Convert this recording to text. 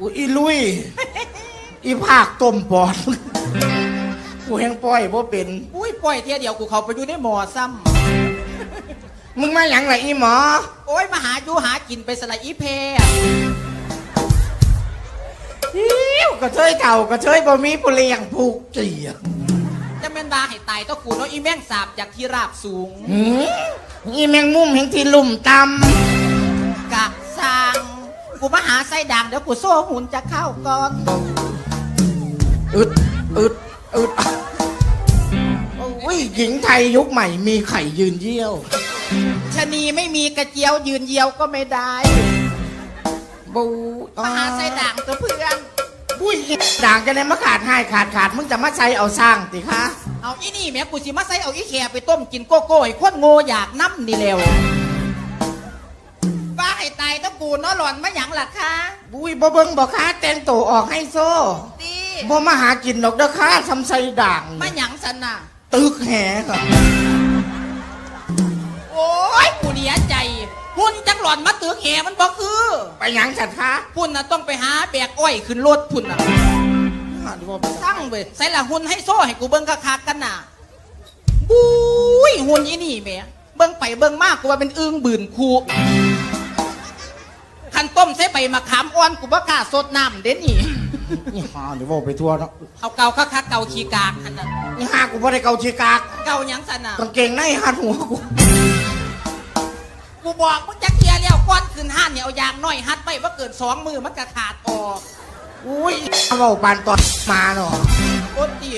อุ้ยอีลุย อีภาคต้มปอดกูแหงปล่อยบ่เป็น อุ้ยปล่อยเทียเดียวกูเขาไปอยู่ในหมอซ้มึงมาหยังไรอีหมอำโอ้ยมาหาอยู่หากินไปสละอีเพอิ้วกระเทยเก่ากระเทยบ่มีผู้เลี้ยงผูกเจียจะเป็นบาให้ตายต้องกูเนาะอีแม่งสาบจากที่ราบสูง หืมอีแมงมุมแห่งที่ลุ่มตกะสร้าง กูมาหาไส้ด่างเดี๋ยวกูโซ่หุ่นจะเข้าก่อนำอึดอึดอึดโอ้ยหญิงไทยยุคใหม่มีไข่ยืนเยี่ยวชะนีไม่มีกระเจียวยืนเยียวก็ไม่ได้ บูมาหาไส้ด่างตัวเพื่อนบุ้ยด่างจะได้มาขาดให้ขาดขาดมึงจะมาใช้เอาสร้างติคะเอาอีนี่แม่กูสิมาใส่เอาอีแขไปต้มกินโกโก้ให้คนโง่อยากน้ำนี่เร็วบ้าให้ ตายต้องกูเนาะหล่อนมาหยังล่ะคะบุ้ยบ่เบิ่งบ่ค้าแต่งตัวออกให้โซ่ดีบ่มาหากินดอกเด้อค้าทำใส่ด่างมาหยังสันน่ะตึกแหค่ะโอ้ยกูเดียใจหุ่นจังหล่อนมาตือแหมันบ่คือ ไปหยังฉันคะพุ่นน่ะต้องไปหาแบกอ้อยขึ้นรถพุ่นน่ะอ่าดูว่าไปตั้งเว้ยใส่ละหุ่นให้โซ่ให้กูเบิ่งคักๆกันน่ะบุ้ยหุ่นอีนี่แหม่เบิ่งไปเบิ่งมากกูว่าเป็นอึ้งบืนคู คันต้มใส่ใบมะขามอ่อนกูบ่กล้าสดน้ำเด้นี่นี่หาเดี๋ยวว่าไปทั่วเนาะเอาเกาคักๆเกาขี้กากอันนั้นนี่หากูบ่ได้เกาชีกากเกาหยังสันน่ะกางเกงในหัดหัวกูกูบอกมึงจะเคลียร์แล้วก้อนขึ้นห้านเนี่ยเอายางน้อยฮัดไปว่าเกินสองมือมันกระขาดออกอุ้ยเอาเบาปานตอนมาเนาะโอ้ดี